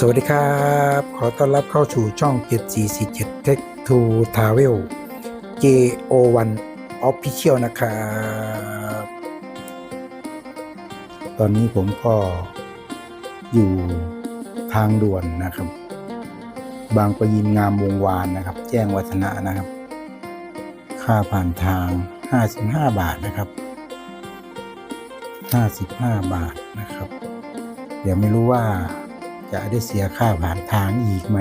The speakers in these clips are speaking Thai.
สวัสดีครับ ขอต้อนรับเข้าสู่ช่อง 7447 Tech to Travel JO1 Official นะครับ ตอนนี้ผมก็อยู่ทางด่วนนะครับ บางปะยินงามวงวานนะครับ แจ้งวัฒนะนะครับ ค่าผ่านทาง 55 บาทนะครับ 55 บาทนะครับ เดี๋ยวไม่รู้ว่า จะได้เสียค่าผ่านทางอีกไหม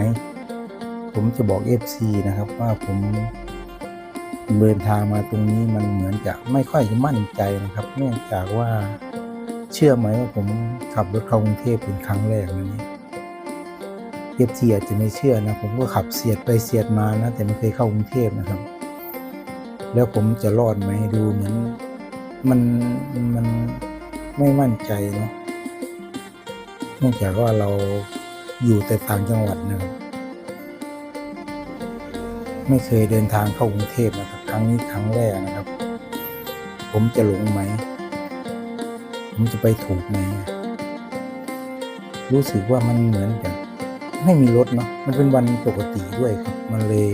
ผมจะบอก FC นะครับว่าผมเดินทางมาตรงนี้มันเหมือนจะไม่ค่อยจะมั่นใจนะครับ เนื่องจากว่าเชื่อไหมว่าผมขับรถเข้ากรุงเทพเป็นครั้งแรกนะนี่ FC อาจจะไม่เชื่อนะ ผมก็ขับเสียดไปเสียดมานะแต่ไม่เคยเข้ากรุงเทพนะครับ แล้วผมจะรอดไหมดูเหมือนมันมันไม่มั่นใจเนาะ นื่องจากว่าเราอยู่แต่ต่างจังหวัดนะครับไม่เคยเดินทางเข้ากรุงเทพนะครับ ครั้งนี้ครั้งแรกนะครับ ผมจะหลงไหม ผมจะไปถูกไหม รู้สึกว่ามันเหมือนกับไม่มีรถเนาะมันเป็นวันปกติด้วยครับ มันเลย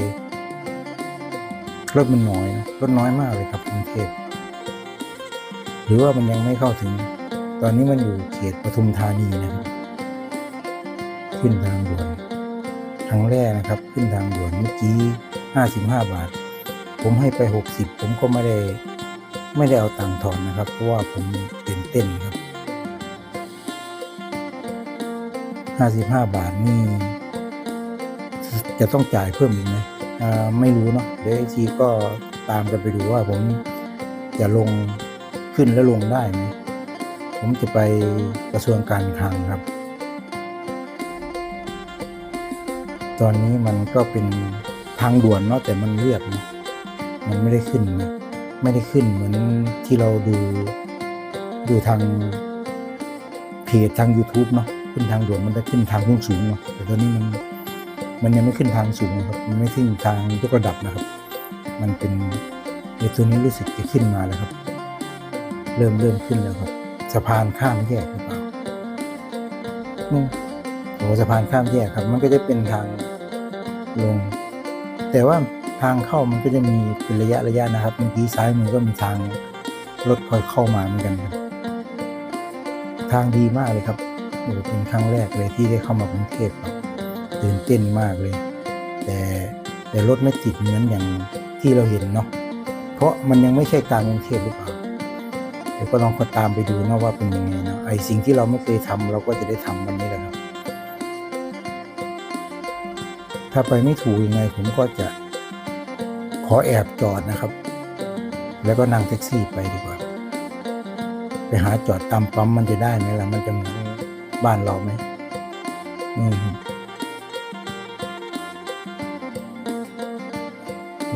รถมันน้อยนะรถน้อยมากเลยครับกรุงเทพหรือว่ามันยังไม่เข้าถึง ตอนนี้มันอยู่เขตปทุมธานีนะครับ ขึ้นทางด่วนครั้งแรกนะครับ ขึ้นทางด่วนเมื่อกี้ 55 บาท ผมให้ไป 60 ผมก็ไม่ได้ไม่ได้เอาตังค์ถอนนะครับ เพราะว่าผมตื่นเต้นครับ 55 บาทนี่ จะต้องจ่ายเพิ่มอีกไหมไม่รู้เนาะเดี๋ยวทีก็ตามกันไปดูว่าผมจะลงขึ้นแล้วลงได้ไหมผมจะไปกระทรวงการคลังครับ ตอนนี้มันก็เป็นทางด่วนเนาะแต่มันเรียบนะมันไม่ได้ขึ้นนะไม่ได้ขึ้นเหมือนที่เราดูดูทางเพจทาง YouTube เนาะขึ้นทางด่วนมันจะขึ้นทางสูงสูงเนาะแต่ตอนนี้มันมันยังไม่ขึ้นทางสูงนะครับมันไม่ขึ้นทางยกระดับนะครับ มันเป็นไอ้ตัวนี้รู้สึกจะขึ้นมาแล้วครับ เริ่มเริ่มขึ้นแล้วครับสะพานข้ามแยกหรือเปล่านี่โอ้สะพานข้ามแยกครับ มันก็จะเป็นทาง ลง แต่ว่าทางเข้ามันก็จะมีเป็นระยะระยะนะครับเมื่อกี้ซ้ายมือก็มีทางรถคอยเข้ามาเหมือนกันครับทางดีมากเลยครับเป็นครั้งแรกเลยที่ได้เข้ามากรุงเทพครับตื่นเต้นมากเลย แต่แต่รถไม่ติดเหมือนอย่างที่เราเห็นเนาะเพราะมันยังไม่ใช่กลางกรุงเทพหรือเปล่าเดี๋ยวก็ลองคนตามไปดูนะว่าเป็นยังไงนะไอสิ่งที่เราไม่เคยทำเราก็จะได้ทำวันนี้แหละครับ ถ้าไปไม่ถูกยังไงผมก็จะขอแอบจอดนะครับ แล้วก็นั่งแท็กซี่ไปดีกว่า ไปหาจอดตามปั๊มมันจะได้ไหมล่ะมันจะเหมือนบ้านเราไหมนี่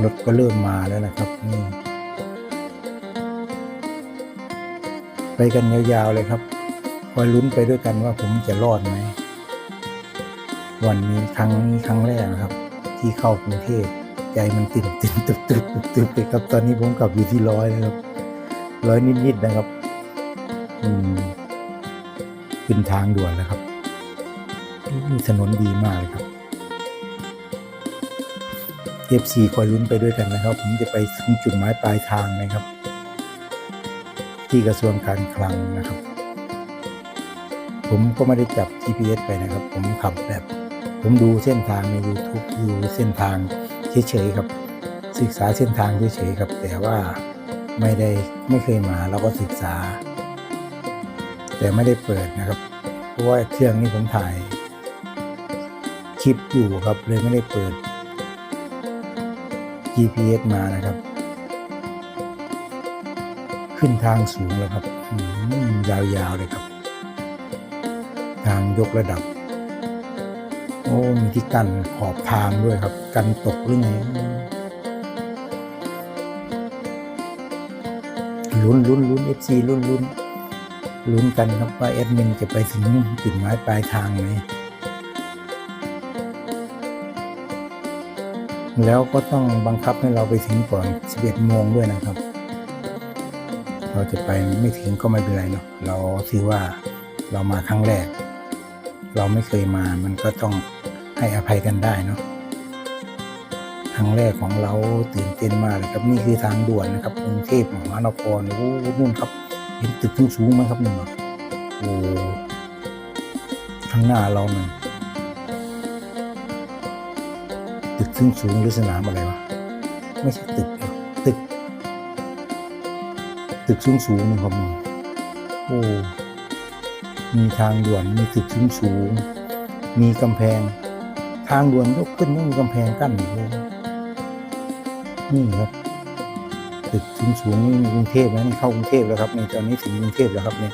รถก็เริ่มมาแล้วนะครับนี่ไปกันยาวๆเลยครับคอยลุ้นไปด้วยกันว่าผมจะรอดไหม วันนี้ครั้งครั้งแรกนะครับ ที่เข้ากรุงเทพใจมันติดติดตึบตึบตึบตึบไปครับ ตอนนี้ผมกลับอยู่ที่ร้อยแล้วครับร้อยนิดๆนะครับอืมขึ้นทางด่วนแล้วครับถนนดีมากเลยครับเอฟซีคอยลุ้นไปด้วยกันนะครับ ผมจะไปถึงจุดหมายปลายทางนะครับ ที่กระทรวงการคลังนะครับ ผมก็ไม่ได้จับ GPS ไปนะครับ ผมขับแบบ ผมดูเส้นทางใน YouTube ดูเส้นทางเฉยๆครับ ศึกษาเส้นทางเฉยๆครับ แต่ว่าไม่ได้ไม่เคยมาเราก็ศึกษา แต่ไม่ได้เปิดนะครับ เพราะว่าเครื่องนี้ผมถ่าย คลิปอยู่ครับเลยไม่ได้เปิด GPS มานะครับ ขึ้นทางสูงแล้วครับอืมยาวๆเลยครับ ทางยกระดับ มีที่กันขอบทางด้วยครับ กันตกหรือไงลุ้นลุ้นลุ้นเอฟซีลุ้นลุ้นลุ้นกันครับว่าแอดมินจะไปถึงจุดหมายปลายทางไหมแล้วก็ต้องบังคับให้เราไปถึงก่อน 11 โมงด้วยนะครับ เราจะไปไม่ถึงก็ไม่เป็นไรเนาะเราถือว่าเรามาครั้งแรก เราไม่เคยมามันก็ต้องให้อภัยกันได้เนาะครั้งแรกของเราตื่นเต้นมากเลยครับนี่คือทางด่วนนะครับกรุงเทพมหานครโอ้โหนู่นครับเห็นตึกสูงๆไหมครับนี่นโอ้ข้างหน้าเรามันตึกสูงๆหรือสนามอะไรวะไม่ใช่ตึกหรอกตึก ตึกสูงๆนะครับนี่โอ้ มีทางด่วนมีตึกสูงสูงๆมีกำแพง ทางด่วนยกขึ้นไม่มีกำแพงกั้นอีกเลยนี่ครับตึกสูงสูงๆนี่กรุงเทพนะนี่เข้ากรุงเทพแล้วครับนี่ตอนนี้ถึงกรุงเทพแล้วครับนี่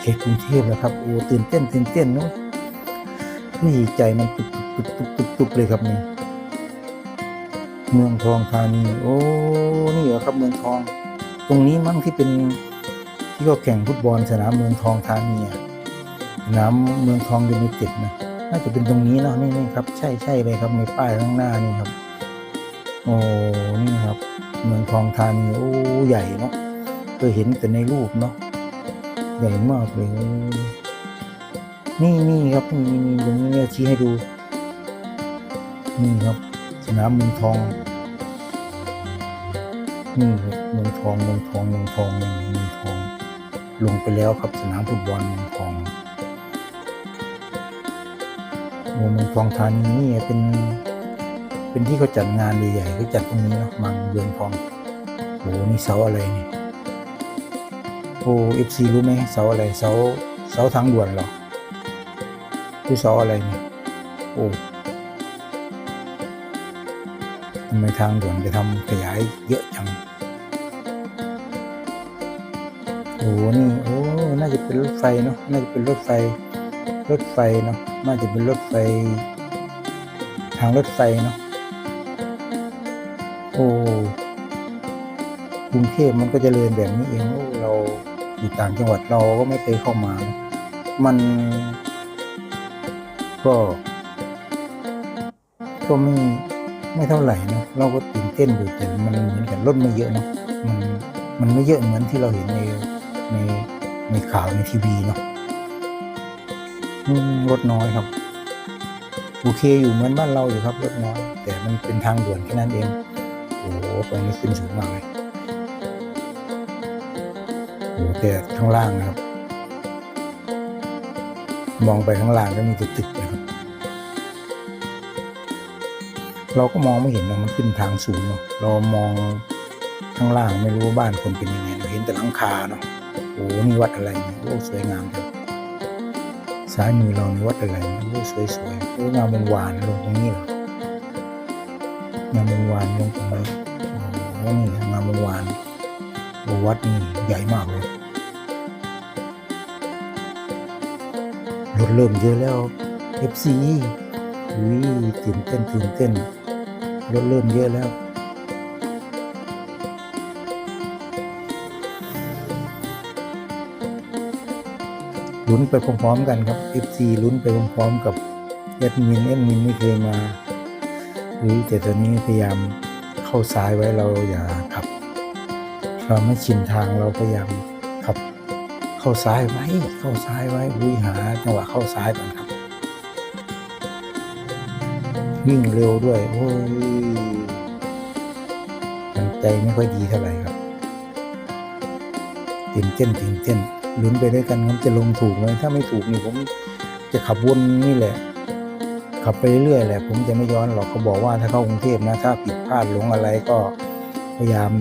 เขตกรุงเทพแล้วครับโอ้ตื่นเต้นตื่นเต้นเนาะนี่ใจมันตุบตุบตุบตุบตุบเลยครับนี่เมืองทองธานีโอ้นี่เหรอครับเมืองทอง ตรงนี้มั้งที่เป็นที่เขาแข่งฟุตบอลสนามเมืองทองธานีอะ นามเมืองทองยูไนเต็ดนะน่าจะเป็นตรงนี้เนาะนี่นี่ครับ ใช่ใช่เลยครับมีป้ายข้างหน้านี่ครับ โอ้นี่ครับ เมืองทองธานีโอ้ใหญ่เนาะเคยเห็นแต่ในรูปเนาะใหญ่มากเลยนี่นี่ครับนี่นี่ตรงนี้ชี้ให้ดู นี่ครับสนามเมืองทองนี่ครับเมืองทองเมืองทองเมืองทองเมืองเมืองทอง ลงไปแล้วครับสนามฟุตบอลเมืองทอง โอ้เมืองทองธานีนี่เป็น เป็นที่เขาจัดงานใหญ่ๆเขาจัดตรงนี้เนาะมังเมืองทองโอ้นี่เสาอะไรนี่โอ้เอฟซีรู้ไหมเสาอะไรเสาเสาทางด่วนหรอคือเสาอะไรนี่โอ้ทำไมทางด่วนจะทำขยายเยอะจังโอ้นี่โอ้น่าจะเป็นรถไฟเนาะน่าจะเป็นรถไฟ รถไฟเนาะน่าจะเป็นรถไฟ ทางรถไฟเนาะโอ้กรุงเทพมันก็จเจริญแบบนี้เองเราอยู่ต่างจังหวัดเราก็ไม่เคยเข้ามานะมันก็ก็ไม่ไม่เท่าไหร่เนะเราก็ตื่นเต้นอยู่แต่มันเหมือนกันรถไม่เยอะเนาะมันมันไม่เยอะเหมือนที่เราเห็นในในในข่าวในทีวีเนาะ รถน้อยครับ โอเคอยู่เหมือนบ้านเราอยู่ครับรถน้อย แต่มันเป็นทางด่วนแค่นั้นเองโอ้โหตรงนี้ขึ้นสูงมากเลยโอ้แต่ข้างล่างนะครับ มองไปข้างล่างก็มีตึกๆนะครับ เราก็มองไม่เห็นนะมันขึ้นทางสูงเนาะเรามองข้างล่างไม่รู้ว่าบ้านคนเป็นยังไงเราเห็นแต่หลังคาเนาะโอ้นี่วัดอะไรเนี่ยโอ้สวยงามจัง ซ้ายมือเรานี่วัดอะไรเนี่ยโอ้สวยสวยๆโอ้งามวงวานลงตรงนี้เหรองามวงวานลงตรงนี้โอ้นี่งามวงวานโอ้วัดนี่ใหญ่มากเลยรถเริ่มเยอะแล้ว FC อุ้ยตื่นเต้นตื่นเต้นรถเริ่มเยอะแล้ว ลุ้นไปพร้อมๆกันครับ FC ลุ้นไปพร้อมๆกับแอดมินแอดมินไม่เคยมาเฮ้ยแต่ตอนนี้พยายามเข้าซ้ายไว้เราอย่าขับ เราไม่ชินทางเราพยายามขับ เข้าซ้ายไว้ เข้าซ้ายไว้วุ้ยหาจังหวะเข้าซ้ายก่อนครับ วิ่งเร็วด้วยโอ้ยมันใจไม่ค่อยดีเท่าไหร่ครับตื่นเต้นตื่นเต้น ลุ้นไปด้วยกันครับจะลงถูกไหมถ้าไม่ถูกนี่ผมจะขับวนนี่แหละ ขับไปเรื่อยๆแหละ ผมจะไม่ย้อนหรอกเขาบอกว่าถ้าเข้ากรุงเทพนะถ้าผิดพลาดหลงอะไรก็พยายาม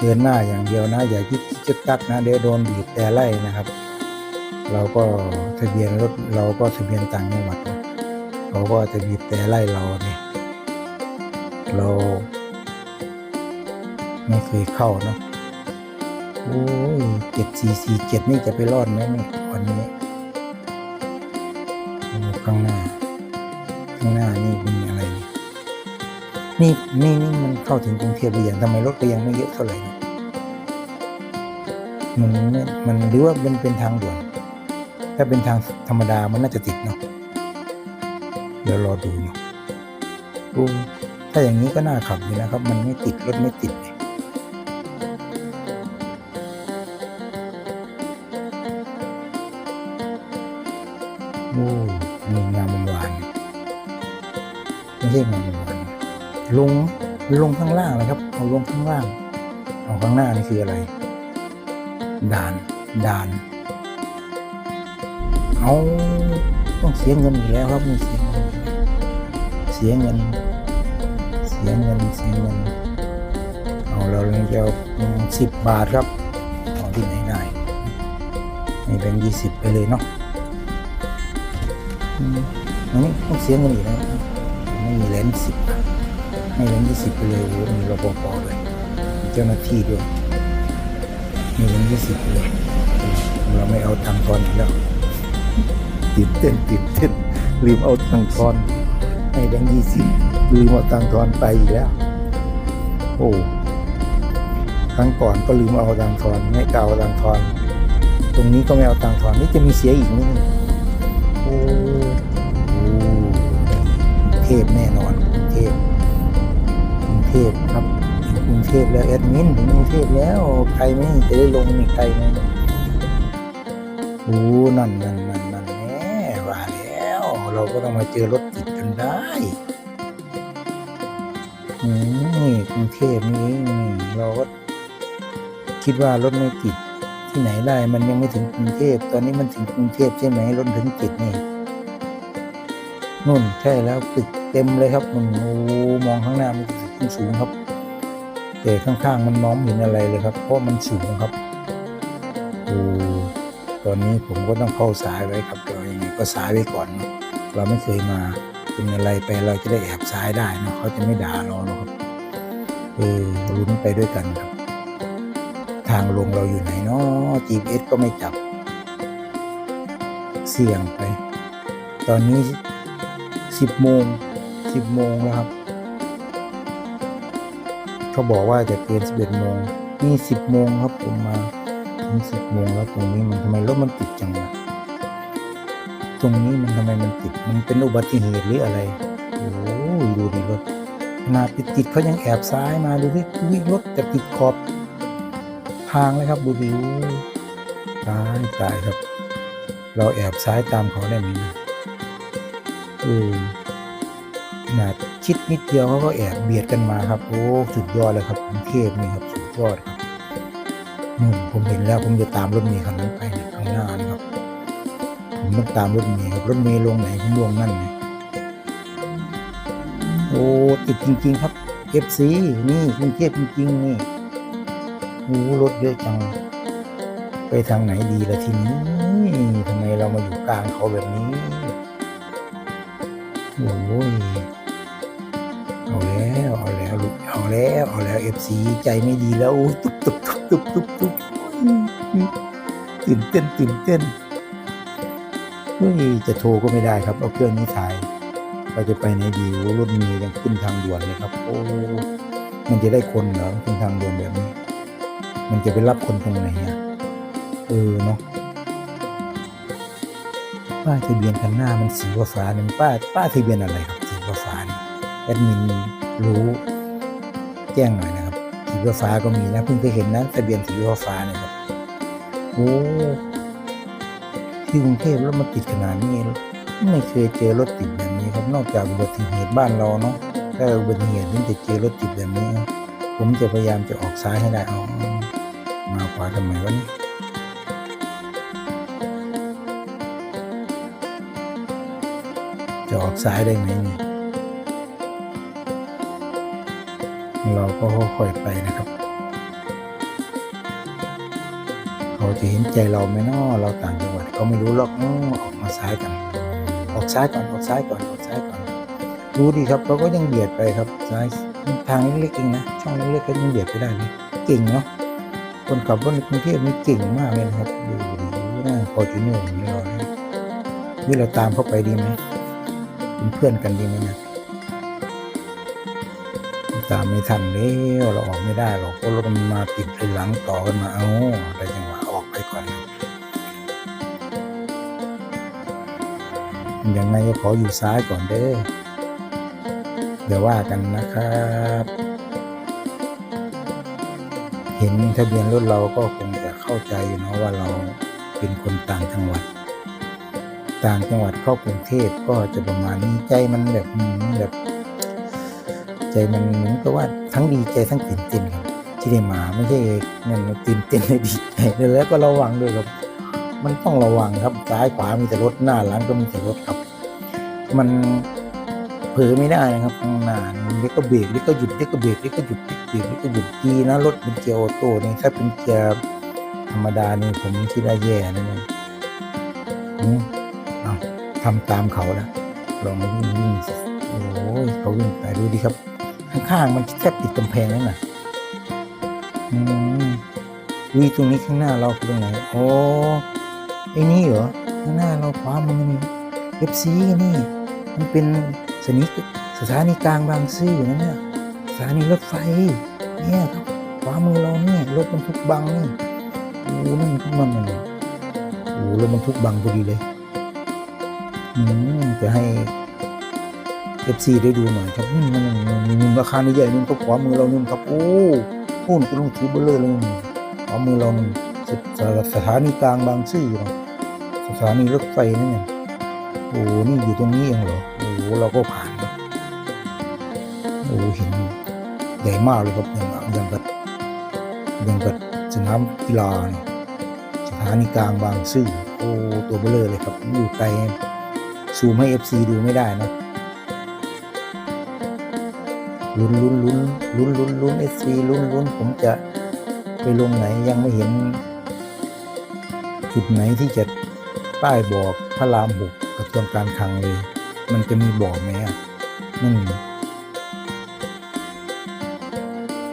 เดินหน้าอย่างเดียวนะ อย่ายึกยึกตักนะเดี๋ยวโดนบีบแต่ไล่นะครับ เราก็ทะเบียนรถเราก็ทะเบียนต่างจังหวัดเขาก็จะบีบแต่ไล่เราเนี่ยเราไม่เคยเข้าเนอะ โอ้ยเจ็ดสี่สี่เจ็ดนี่จะไปรอดไหมเนี่ยวันนี้ข้างหน้า ข้างหน้านี่เป็นอะไร นี่นี่นี่นี่มันเข้าถึงกรุงเทพหรือยังทำไมรถก็ยังไม่เยอะเท่าไหร่เนี่ยมันม่มันหรือว่ามันเป็นทางด่วน ถ้าเป็นทางธรรมดามันน่าจะติดเนาะเดี๋ยวรอดูเนาะถ้าอย่างนี้ก็น่าขับอยู่นะครับ มันไม่ติดรถไม่ติด โอ้มีงามวงวานไม่ใช่งามวงวานลงลงข้างล่างเลยครับเอาลงข้างล่างเอาข้างหน้านี่คืออะไร ด่านด่านเอาต้องเสียเงินอยู่แล้วครับนี่เสียเงินเสียเงิน เสียเงินเสียเงินเอาเราเลยจะสิบบาทครับเอาที่ไหนได้ให้แบงค์ยี่สิบไปเลยเนาะ อันนี้ต้องเสียเงินอีกแล้วไม่มีเหรียญสิบให้เหรียญยี่สิบไปเลยโอ้มีรปภด้วยมีเจ้าหน้าที่ด้วยมีเหรียญยี่สิบเลยเราไม่เอาตังค์ทอนอีกแล้วตื่นเต้นตื่นเต้นลืมเอาตังค์ทอนให้แบงค์ยี่สิบลืมเอาตังค์ทอนไปอีกแล้ว โอ้ครั้งก่อนก็ลืมเอาตังค์ทอนไม่เอาตังค์ทอน ตรงนี้ก็ไม่เอาตังค์ทอนนี่จะมีเสียอีกนี่โอ้ เทพแน่นอนกรุงเทพกรุงเทพครับกรุงเทพแล้วแอดมินถึงกรุงเทพแล้วใครไม่จะได้ลงนี่ใครไหมโอ้นั่นนั่นนั่นนั่นแน่ว่าแล้ว เราก็ต้องมาเจอรถติดกันได้อืมนี่กรุงเทพนี่เองนี่เราก็คิดว่ารถไม่ติดที่ไหนได้ มันยังไม่ถึงกรุงเทพตอนนี้มันถึงกรุงเทพใช่ไหมรถถึงติดนี่ นู่นใช่แล้วตึกเต็มเลยครับมันโอ้มองข้างหน้ามันตึกสูงครับ แต่ข้างๆมันมองเห็นอะไรเลยครับ เพราะมันสูงครับโอ้ตอนนี้ผมก็ต้องเข้าสายไว้ครับเราอย่างนี้ก็สายไว้ก่อน เราไม่เคยมาเป็นอะไรไปเราจะได้แอบซ้ายได้เนะเขาจะไม่ด่าเราหรอกครับเออลุ้นไปด้วยกันครับ ทางลงเราอยู่ไหนเนาะ GPS ก็ไม่จับ เสี่ยงไป ตอนนี้ สิบโมงสิบโมงแล้วครับเขาบอกว่าจะเกินสิบเอ็ดโมงนี่สิบโมงครับผมมาถึงสิบโมงแล้วตรงนี้มันทำไมรถมันติดจังวะตรงนี้มันทำไมมันติด มันเป็นอุบัติเหตุหรืออะไรโอ้ยดูดิรถขนาดติดติดเขายังแอบซ้ายมาดูดิวิ่งรถจะติดขอบทางเลยครับดูดิตายตายครับ เราแอบซ้ายตามเขาได้ไหม ออขนาดชิดนิดเดียวเขาก็แอบเบียดกันมาครับ โอ้สุดยอดเลยครับกรุงเทพนี่ครับสุดยอดครับนู่นผมเห็นแล้วผมจะตามรถเมล์คันนั้นไปเนี่ยข้างหน้านะครับ ผมต้องตามรถเมล์ครับรถเมล์ลงไหนผมลงนั่นไงโอ้ติดจริง ๆ ครับ FC นี่กรุงเทพจริง ๆ นี่โอ้รถเยอะจัง ไปทางไหนดีละทีนี้ทำไมเรามาอยู่กลางเขาแบบนี้ โอ้ยเอาแล้วเอาแล้วลูกเอาแล้วเอาแล้ว FC ใจไม่ดีแล้วโอ้ตุ๊บตุ๊บตุ๊บตุ๊บตุ๊บตุ๊บตื่นเต้นตื่นเต้นเฮ้ยจะโทรก็ไม่ได้ครับเอาเครื่องนี้ถ่ายเราจะไปไหนดีโอ้รถเมียังขึ้นทางด่วนเลยครับ โอ้มันจะได้คนเหรอขึ้นทางด่วนแบบนี้ มันจะไปรับคนตรงไหนอะเออเนาะ ป้ายทะเบียนคันหน้ามันสีฟ้าๆนี่มันป้ายป้ายทะเบียนอะไรครับสีฟ้านี่แอดมินรู้แจ้งหน่อยนะครับสีฟ้าก็มีนะเพิ่งเคยเห็นนะทะเบียนสีฟ้าเนี่ยครับโอ้ที่กรุงเทพรถมันติดขนาดนี้ไม่เคยเจอรถติดแบบนี้ครับนอกจากอุบัติเหตุบ้านเราเนาะถ้าอุบัติเหตุถึงจะเจอรถติดแบบนี้ ผมจะพยายามจะออกซ้ายให้ได้เอามาขวาทำไมวะนี่ จะออกซ้ายได้ไหมนี่เราก็ค่อยๆไปนะครับ เขาจะเห็นใจเราไหมนาะเราต่างจังหวัดเขาไม่รู้หรอกเนาะออกมาซ้ายกัน ออกซ้ายก่อนออกซ้ายก่อนออกซ้ายก่อนดูดีครับเราก็ยังเบียดไปครับซ้ายทางเล็กๆเองนะช่องเล็กๆก็ยังเบียดไปได้เลยเก่งเนาะคนขับรถในกรุงเทพนี่เก่งมากเลยนะครับดูดีดูนะพอจูเนอร์ของเราเนี่ยนี่เราตามเข้าไปดีไหม เป็นเพื่อนกันดีไหมเนี่ยตามไม่ทันแล้วเราออกไม่ได้หรอกเพราะรถมันมาติดไปหลังต่อกันมาเอาอะไรจังหวะออกไปก่อนยังไงก็ขออยู่ซ้ายก่อนเด้อเดี๋ยวว่ากันนะครับ เห็นทะเบียนรถเราก็คงจะเข้าใจอยู่เนาะว่าเราเป็นคนต่างจังหวัด ต่างจังหวัดเข้ากรุงเทพก็จะประมาณนี้ใจมันแบบแบบใจมันเหมือนกับว่าทั้งดีใจทั้งตื่นเต้นครับที่ได้มาไม่ใช่นั่นมันตื่นเต้นเลยดีใจแล้วก็ระวังด้วยครับ มันต้องระวังครับซ้ายขวามีแต่รถหน้าหลังก็มีแต่รถครับ มันเผลอไม่ได้นะครับข้างหน้าเดี๋ยวก็เบรกเดี๋ยวก็หยุดเดี๋ยวก็เบรกเดี๋ยวก็หยุดเดี๋ยวก็เบรกเดี๋ยวก็หยุดดีนะรถเป็นเกียร์ออโต้นี่ถ้าเป็นเกียร์ธรรมดานี่ผมคิดว่าแย่นะเนี่ย อืมเอาทำตามเขาแล้วลองวิ่งวิ่งสิโอ้ยเขาวิ่งไปดูดิครับ ข้างๆมันแทบติดกำแพงแล้วน่ะอืมวีตรงนี้ข้างหน้าเราคือตรงไหนโอ้ไอ้นี่เหรอข้างหน้าเราขวามือนี่เอฟซีนี่ มันเป็นสถานีสถานีกลางบางซื่อนั่นเนี่ยสถานีรถไฟเนี่ยครับขวามือเราเนี่ยรถบรรทุกบังนี่โอ้นั่นทุกมันโอ้รถบรรทุกบังพอดีเลย จะให้เอฟซีได้ดูหน่อยครับนี่มันมันมันราคานี่ใหญ่นู่นก็ขวามือเรานู่นครับโอ้พูนก็ลงถือเบลเลอร์เลยนู่นขวามือเรานู่นสสสถานีกลางบางซื่อสถานีรถไฟนั่นเนี่ยโอ้นี่อยู่ตรงนี้เองเหรอโอ้เราก็ผ่านโอ้เห็นใหญ่มากเลยครับอย่างอย่างกับอย่างกับสนามกีฬาเนี่ยสถานีกลางบางซื่อโอ้ตัวเบลเลอเลยครับอยู่ไกล ซูมให้ FC ดูไม่ได้นะลุ้นลุ้นลุ้นลุ้นลุ้นลุ้น FC ลุ้นลุ้นผมจะไปลงไหนยังไม่เห็น จุดไหนที่จะป้ายบอกพระรามหกกระทรวงการคลังเลย มันจะมีบอกไหมอะนั่น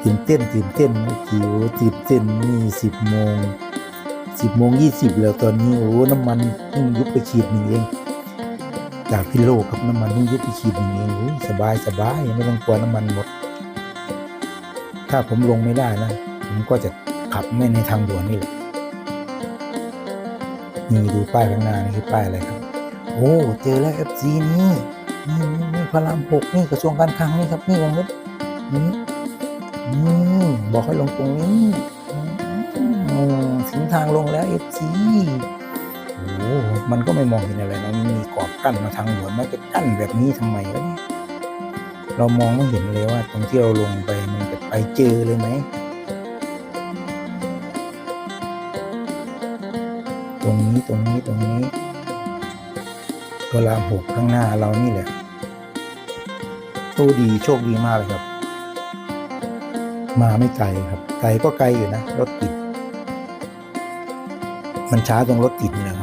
ตื่นเต้นตื่นเต้นจิ๋วตื่นเต้นนี่สิบโมงสิบโมงยี่สิบแล้วตอนนี้โอ้น้ำมันเพิ่งยุบไปขีดหนึ่งเอง จากพิโลกครับน้ำมันเพิ่งยุบไปขีดหนึ่งเองโอ้สบายสบายไม่ต้องกลัวน้ำมันหมด ถ้าผมลงไม่ได้นะ ผมก็จะขับไม่ในทางด่วนนี่แหละนี่ดูป้ายข้างหน้านี่คือป้ายอะไรครับ โอ้เจอแล้ว FC นี่นี่นี่นี่พระรามหกนี่กระทรวงการคลังนี่ครับนี่วงเล็บนี่นี่บอกให้ลงตรงนี้อืมถึงทางลงแล้ว FC โอ้มันก็ไม่มองเห็นอะไรนะมันมีกรอ กั้นมาทางหัวมันจะกั้นแบบนี้ทำไมวะเนี่ยเรามองไม่เห็นเลยว่า ตรงที่เราลงไปมันจะไปเจอเลยไหมตรงนี้ตรงนี้ตรงนี้พระรามหกข้างหน้าเรานี่แหละโชคดีโชคดีมากเลยครับ มาไม่ไกลครับ ไกลก็ไกลอยู่นะรถติด มันช้าตรงรถติดนี่แหละครับ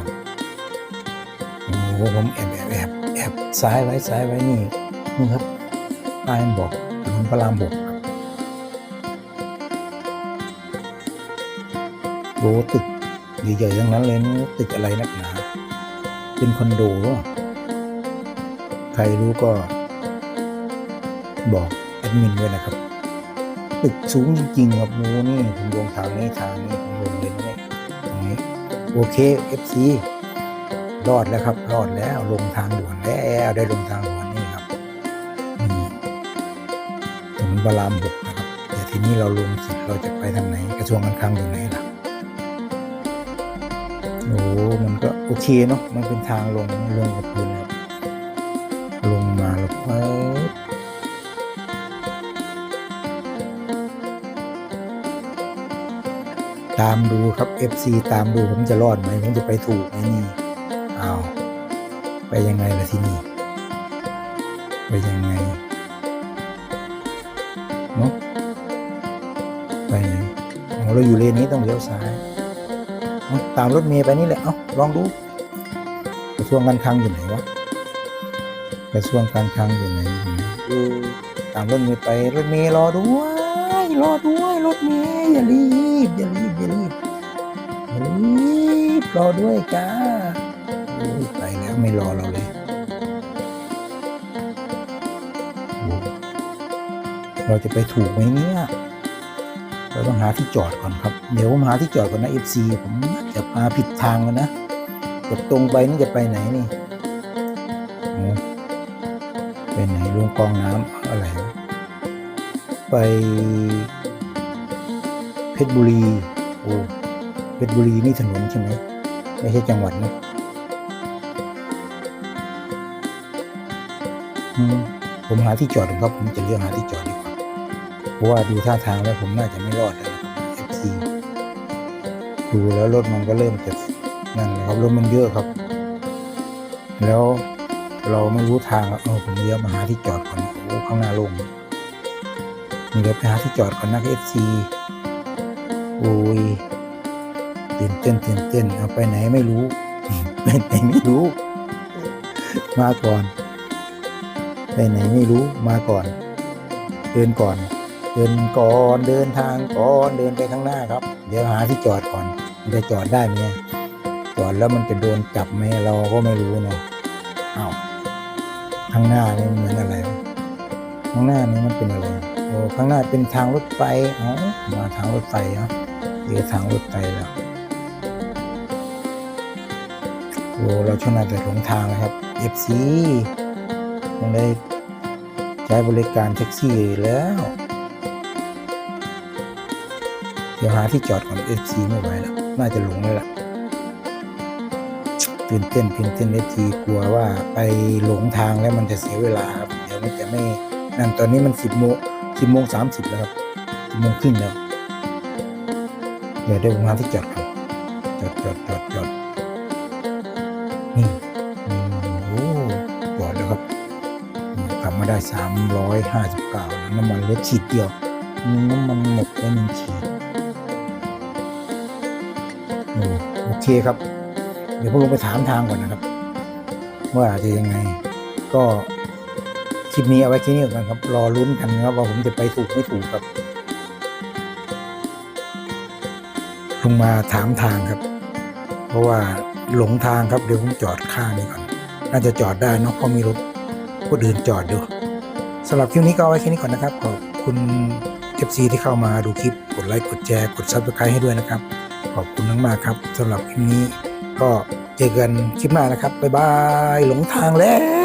ผมแอบแอบแอบแอบซ้ายไว้ซ้ายไว้นี่นี่ครับป้ายบอกถนนพระรามหกครับตึกใหญ่ๆทั้งนั้นเลยนตึกอะไรนักหนาเป็นคอนโดใครรู้ก็บอกแอดมินด้วยนะครับ ตึกสูงจริงๆครับโมนี่ผมลงทางนี้ทางนี้ผมลงเลยนี่ตรงนี้โอเค FC รอดแล้วครับ รอดแล้วลงทางด่วนแล้วได้ลงทางด่วนนี่ครับนี่ถึงบารามบกนะครับเดี๋ยวทีนี้เราลงสร็จเราจะไปทางไหน กระทรวงการคลังอยู่ไหนล่ะโอ้มันก็โอเคเนาะมันเป็นทางลงลงกับพื้นครับลงมาแล้วปึ๊บตามดูครับ FC ตามดูผมจะรอดไหมผมจะไปถูกไหมนี่ ไปยังไงล่ะที่นี่ ไปยังไงเนาะไปไหนเราอยู่เลนนี้ต้องเลี้ยวซ้ายตามรถเมย์ไปนี่แหละ เอาลองดู กระทรวงการคลังอยู่ไหนวะ กระทรวงการคลังอยู่ไหนดูตามรถเมย์ไป รถเมย์รอด้วย รอด้วย รถเมย์อย่ารีบ อย่ารีบ อย่ารีบ อย่ารีบ รอด้วยจ้า ไม่รอเราเลย เราจะไปถูกไหมเนี่ย เราต้องหาที่จอดก่อนครับ เดี๋ยวผมหาที่จอดก่อนนะ FC ผมจะมาผิดทางแล้วนะจะตรงไปนี่จะไปไหนนี่ไปไหนลงกองน้ำอะไร ไปเพชรบุรี โอ้เพชรบุรีนี่ถนนใช่ไหมไม่ใช่จังหวัดนะ ผมหาที่จอดครับผมจะเลือกหาที่จอดดีกว่าเพราะว่าดูท่าทางแล้วผมน่าจะไม่รอดแล้วเอฟซีดูแล้วรถมันก็เริ่มจะนั่นแหละครับรถมันเยอะครับ แล้วเราไม่รู้ทางเออผมเลี้ยวมาหาที่จอดก่อนโอ้ข้างหน้าลงนี่เดี๋ยวไปหาที่จอดก่อนนะเอฟซีโอ้ยตื่นเต้นตื่นเต้นเอาไปไหนไม่รู้ ไปไหนไม่รู้ มาก่อน ไปไหนไม่รู้มาก่อน เดินก่อน เดินก่อนเดินทางก่อนเดินไปข้างหน้าครับ เดี๋ยวหาที่จอดก่อน มันจะจอดได้ไหมจอดแล้วมันจะโดนจับไหมเราก็ไม่รู้เนาะอ้าวข้างหน้านี่เหมือนอะไร ข้างหน้านี่มันเป็นอะไรโอ้ข้างหน้าเป็นทางรถไฟอ๋อมาทางรถไฟเนาะเจอทางรถไฟแล้วโอ้เราช่วงนั้นแต่หลงทางนะครับ FC คงได้ใช้บริการแท็กซี่แล้ว เดี๋ยวหาที่จอดก่อน FC ไม่ไหวแล้ว น่าจะหลงแล้วล่ะตื่นเต้นตื่นเต้น FC กลัวว่าไปหลงทางแล้วมันจะเสียเวลาครับเดี๋ยวมันจะไม่นั่นตอนนี้มันสิบโมงสิบโมงสามสิบแล้วครับสิบโมงครึ่งแล้วเดี๋ยวเดี๋ยวผมหาที่จอดก่อนจอดจอดจอดจอดนี่ ได้ 359 น้ำมันเหลือขีดเดียว น้ำมันหมดไปหนึ่งขีดโอเคครับ เดี๋ยวผมลงไปถามทางก่อนนะครับ ว่าจะยังไง ก็คลิปนี้เอาไว้แค่นี้ก่อนครับ รอลุ้นกันครับว่าผมจะไปถูกไม่ถูกครับลงมาถามทางครับ เพราะว่าหลงทางครับเดี๋ยวผมจอดข้างนี้ก่อน น่าจะจอดได้นอะเพราะมีรถคนอื่นจอดดู สำหรับคลิปนี้ก็เอาไว้แค่นี้ก่อนนะครับ ขอบคุณ FC ที่เข้ามาดูคลิป กดไลค์ กดแชร์ กดซับสไครต์ให้ด้วยนะครับ ขอบคุณมากๆครับสำหรับคลิปนี้ก็เจอกันคลิปหน้านะครับ บ๊ายบาย หลงทางแล้ว